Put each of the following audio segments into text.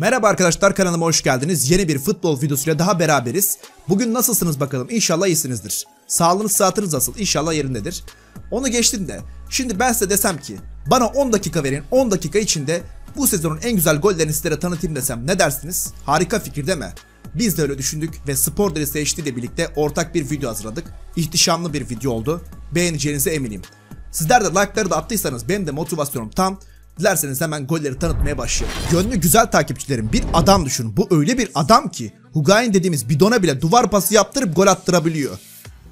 Merhaba arkadaşlar kanalıma hoş geldiniz. Yeni bir futbol videosuyla daha beraberiz. Bugün nasılsınız bakalım? İnşallah iyisinizdir. Sağlığınız saatiniz nasıl? İnşallah yerindedir. Onu geçtim de. Şimdi ben size desem ki bana 10 dakika verin. 10 dakika içinde bu sezonun en güzel gollerini sizlere tanıtayım desem ne dersiniz? Harika fikir değil mi? Biz de öyle düşündük ve Spor Derisi HD ile birlikte ortak bir video hazırladık. İhtişamlı bir video oldu. Beğeneceğinize eminim. Sizler de like'ları da attıysanız benim de motivasyonum tam. Dilerseniz hemen golleri tanıtmaya başlayalım. Gönlü güzel takipçilerim bir adam düşünün. Bu öyle bir adam ki Hugayin dediğimiz bidona bile duvar pası yaptırıp gol attırabiliyor.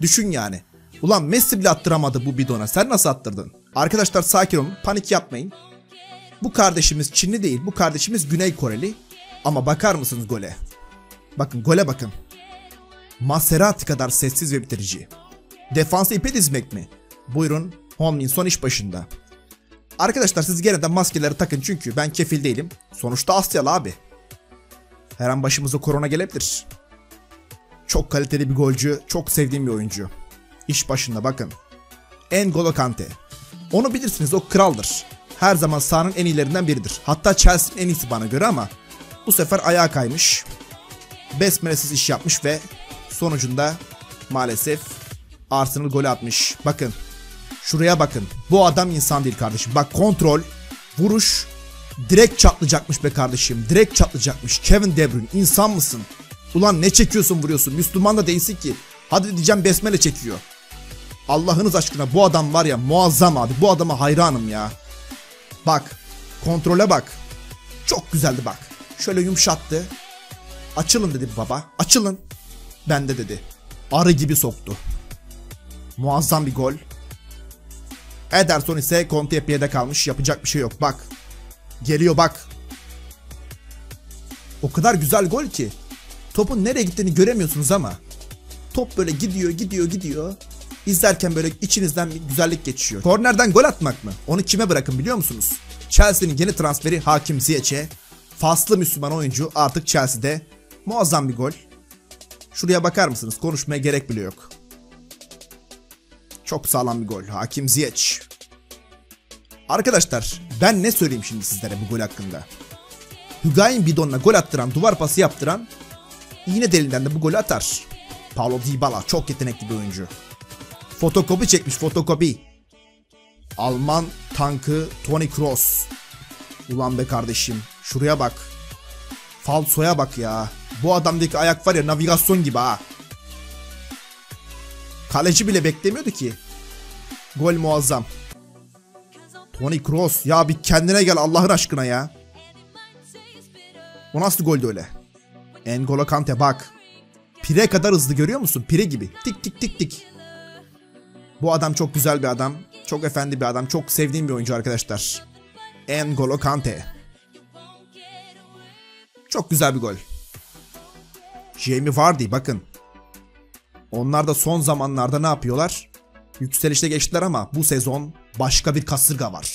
Düşün yani. Ulan Messi bile attıramadı bu bidona. Sen nasıl attırdın? Arkadaşlar sakin olun. Panik yapmayın. Bu kardeşimiz Çinli değil. Bu kardeşimiz Güney Koreli. Ama bakar mısınız gole? Bakın gole bakın. Maserati kadar sessiz ve bitirici. Defansı ipe dizmek mi? Buyurun Honmin son iş başında. Arkadaşlar siz gene de maskeleri takın çünkü ben kefil değilim. Sonuçta Asyalı abi. Her an başımıza korona gelebilir. Çok kaliteli bir golcü, çok sevdiğim bir oyuncu. İş başında bakın. N'Golo Kante. Onu bilirsiniz o kraldır. Her zaman sahanın en iyilerinden biridir. Hatta Chelsea'nin en iyisi bana göre ama bu sefer ayağa kaymış. Besmelesiz iş yapmış ve sonucunda maalesef Arsenal golü atmış. Bakın Şuraya bakın. Bu adam insan değil kardeşim. Bak kontrol, vuruş direkt çatlayacakmış be kardeşim. Direkt çatlayacakmış. Kevin De Bruyne insan mısın? Ulan ne çekiyorsun vuruyorsun? Müslüman da değilsin ki. Hadi diyeceğim besmele çekiyor. Allah'ınız aşkına bu adam var ya muazzam abi. Bu adama hayranım ya. Bak. Kontrole bak. Çok güzeldi bak. Şöyle yumuşattı. Açılın dedi baba. Açılın. Ben de dedi. Arı gibi soktu. Muazzam bir gol. Ederson ise Contepe'de kalmış. Yapacak bir şey yok. Bak. Geliyor bak. O kadar güzel gol ki. Topun nereye gittiğini göremiyorsunuz ama. Top böyle gidiyor gidiyor gidiyor. İzlerken böyle içinizden bir güzellik geçiyor. Kornerden gol atmak mı? Onu kime bırakın biliyor musunuz? Chelsea'nin yeni transferi Hakim Ziyech'e. Faslı Müslüman oyuncu artık Chelsea'de. Muazzam bir gol. Şuraya bakar mısınız? Konuşmaya gerek bile yok. Çok sağlam bir gol. Hakim Ziyech. Arkadaşlar ben ne söyleyeyim şimdi sizlere bu gol hakkında. Hügayin bidonuna gol attıran, duvar pası yaptıran yine delinden de bu golü atar. Paulo Dybala çok yetenekli bir oyuncu. Fotokopi çekmiş fotokopi. Alman tankı Toni Kroos. Ulan be kardeşim şuraya bak. Falsoya bak ya. Bu adamdaki ayak var ya navigasyon gibi ha. Kaleci bile beklemiyordu ki. Gol muazzam. Toni Kroos ya bir kendine gel Allah'ın aşkına ya. O nasıl goldü öyle? N'Golo Kante bak. Pire kadar hızlı görüyor musun? Pire gibi. Tik tik tik tik. Bu adam çok güzel bir adam. Çok efendi bir adam. Çok sevdiğim bir oyuncu arkadaşlar. N'Golo Kante. Çok güzel bir gol. Jamie Vardy bakın. Onlar da son zamanlarda ne yapıyorlar? Yükselişte geçtiler ama bu sezon başka bir kasırga var.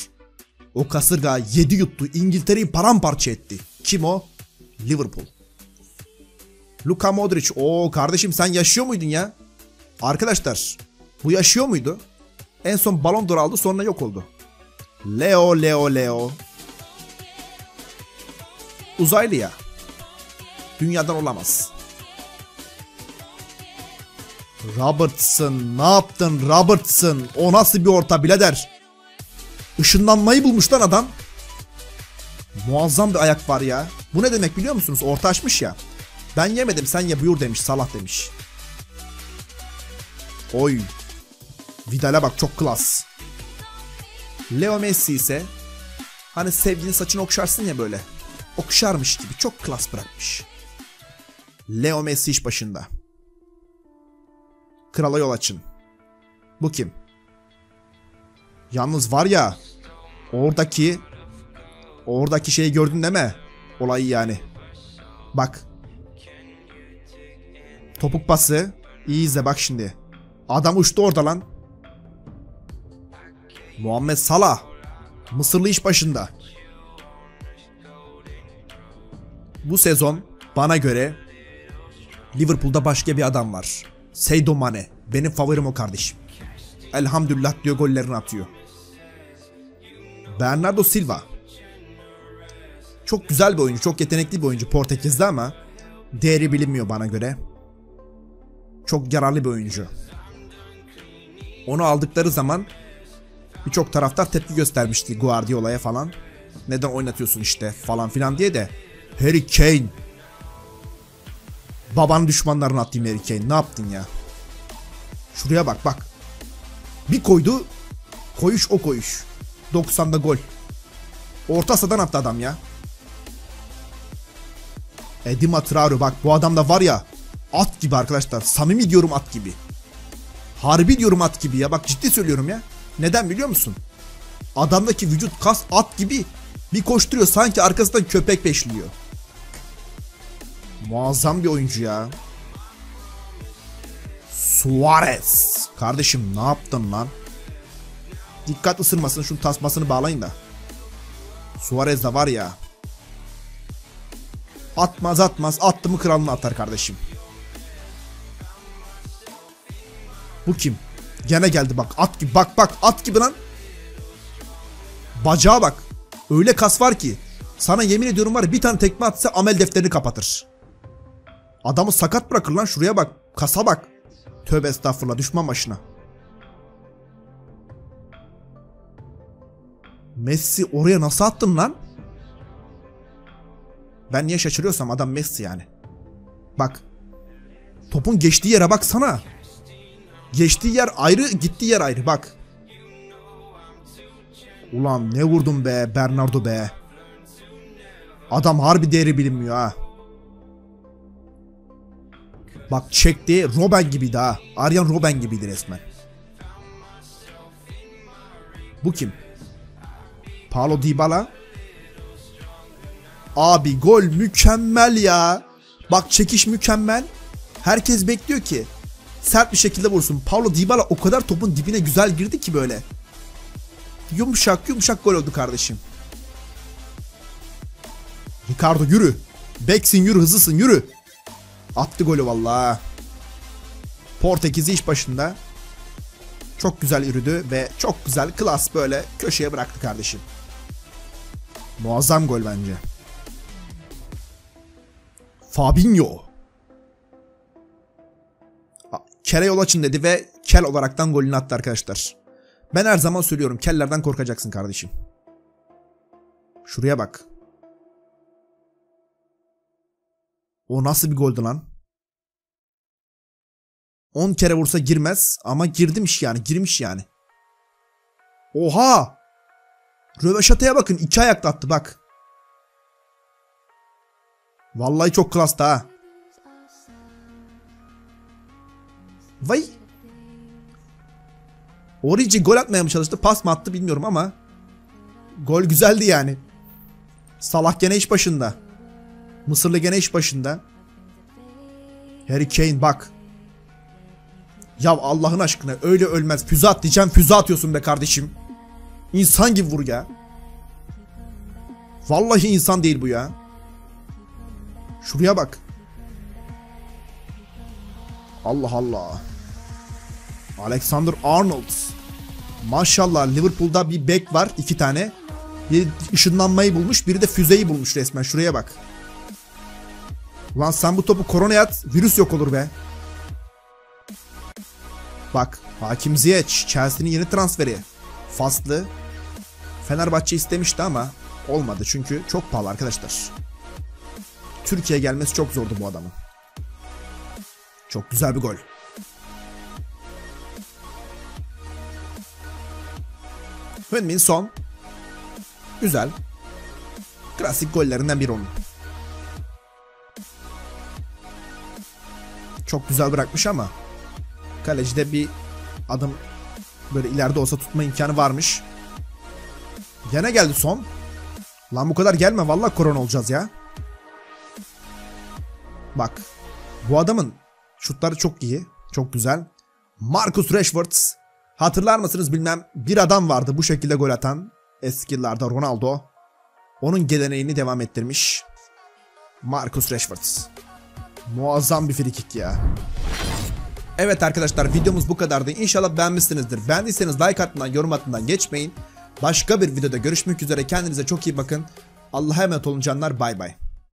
O kasırga 7 yuttu İngiltere'yi paramparça etti. Kim o? Liverpool. Luka Modric. O kardeşim sen yaşıyor muydun ya? Arkadaşlar bu yaşıyor muydu? En son Ballon d'Or aldı sonra yok oldu. Leo Leo Leo. Uzaylı ya. Dünyadan olamaz. Robertson ne yaptın Robertson? O nasıl bir orta birader? Işınlanmayı bulmuş lan adam. Muazzam bir ayak var ya. Bu ne demek biliyor musunuz? Orta açmış ya. Ben yemedim sen ye buyur demiş Salah demiş. Oy. Vidal'e bak çok klas. Leo Messi ise hani sevdiğin saçını okşarsın ya böyle. Okşarmış gibi çok klas bırakmış. Leo Messi iş başında. Krala yol açın. Bu kim? Yalnız var ya oradaki oradaki şeyi gördün mi? Olayı yani. Bak. Topuk pası. İyi izle bak şimdi. Adam uçtu orada lan. Muhammed Salah. Mısırlı iş başında. Bu sezon bana göre Liverpool'da başka bir adam var. Seydo Mane. Benim favorim o kardeşim. Elhamdülillah diyor gollerini atıyor. Bernardo Silva. Çok güzel bir oyuncu, çok yetenekli bir oyuncu Portekiz'de ama değeri bilinmiyor bana göre. Çok yararlı bir oyuncu. Onu aldıkları zaman birçok taraftar tepki göstermişti Guardiola'ya falan. Neden oynatıyorsun işte falan filan diye de Harry Kane Baban düşmanlarını attım Harry Kane. Ne yaptın ya? Şuraya bak bak. Bir koydu. Koyuş o koyuş. 90'da gol. Orta sahadan attı adam ya. Edima Traore bak bu adam da var ya at gibi arkadaşlar. Samimi diyorum at gibi. Harbi diyorum at gibi ya. Bak ciddi söylüyorum ya. Neden biliyor musun? Adamdaki vücut kas at gibi bir koşturuyor sanki arkasından köpek peşliyor. Muazzam bir oyuncu ya. Suarez. Kardeşim ne yaptın lan? Dikkat ısırmasın şunun tasmasını bağlayın da. Suarez de var ya. Atmaz atmaz attı mı kralını atar kardeşim. Bu kim? Gene geldi bak at gibi bak bak at gibi lan. Bacağa bak. Öyle kas var ki. Sana yemin ediyorum var ya bir tane tekme atsa amel defterini kapatır. Adamı sakat bırakır lan şuraya bak. Kasa bak. Tövbe estağfurullah düşman başına. Messi oraya nasıl attın lan? Ben niye şaşırıyorsam adam Messi yani. Bak. Topun geçtiği yere baksana. Geçtiği yer ayrı, gittiği yer ayrı bak. Ulan ne vurdun be Bernardo be. Adam harbi değeri bilinmiyor ha. Bak çekti Robben gibiydi ha. Aryan Robben gibiydi resmen. Bu kim? Paulo Dybala. Abi gol mükemmel ya. Bak çekiş mükemmel. Herkes bekliyor ki sert bir şekilde vursun. Paulo Dybala o kadar topun dibine güzel girdi ki böyle. Yumuşak yumuşak gol oldu kardeşim. Ricardo yürü. Beksin yürü hızlısın yürü. Attı golü valla. Portekiz'i iş başında. Çok güzel yürüdü ve çok güzel klas böyle köşeye bıraktı kardeşim. Muazzam gol bence. Fabinho. Kele yol açın dedi ve kel olaraktan golünü attı arkadaşlar. Ben her zaman söylüyorum kellerden korkacaksın kardeşim. Şuraya bak. O nasıl bir goldü lan? 10 kere vursa girmez ama girdimiş yani girmiş yani. Oha! Röveşata'ya bakın iki ayakta attı bak. Vallahi çok klasta ha. Vay. Origi gol atmaya mı çalıştı? Pas mı attı bilmiyorum ama gol güzeldi yani. Salah gene iş başında. Mısırlı gene iş başında. Harry Kane bak. Ya Allah'ın aşkına öyle ölmez. Füze at diyeceğim füze atıyorsun be kardeşim. İnsan gibi vur ya. Vallahi insan değil bu ya. Şuraya bak. Allah Allah. Alexander Arnold. Maşallah Liverpool'da bir bek var iki tane. Biri ışınlanmayı bulmuş biri de füzeyi bulmuş resmen şuraya bak. Lan sen bu topu korona at virüs yok olur be. Bak Hakim Ziyech Chelsea'nin yeni transferi. Faslı. Fenerbahçe istemişti ama olmadı çünkü çok pahalı arkadaşlar. Türkiye'ye gelmesi çok zordu bu adamın. Çok güzel bir gol. Hünmin son. Güzel. Klasik gollerinden biri onun. Çok güzel bırakmış ama kalecide bir adım böyle ileride olsa tutma imkanı varmış. Gene geldi son. Lan bu kadar gelme vallahi korona olacağız ya. Bak. Bu adamın şutları çok iyi. Çok güzel. Marcus Rashford. Hatırlar mısınız bilmem bir adam vardı bu şekilde gol atan. Eski yıllarda Ronaldo. Onun geleneğini devam ettirmiş. Marcus Rashford. Muazzam bir frikik ya. Evet arkadaşlar videomuz bu kadardı. İnşallah beğenmişsinizdir. Beğendiyseniz like atmadan yorum atmadan geçmeyin. Başka bir videoda görüşmek üzere. Kendinize çok iyi bakın. Allah'a emanet olun canlar bay bay.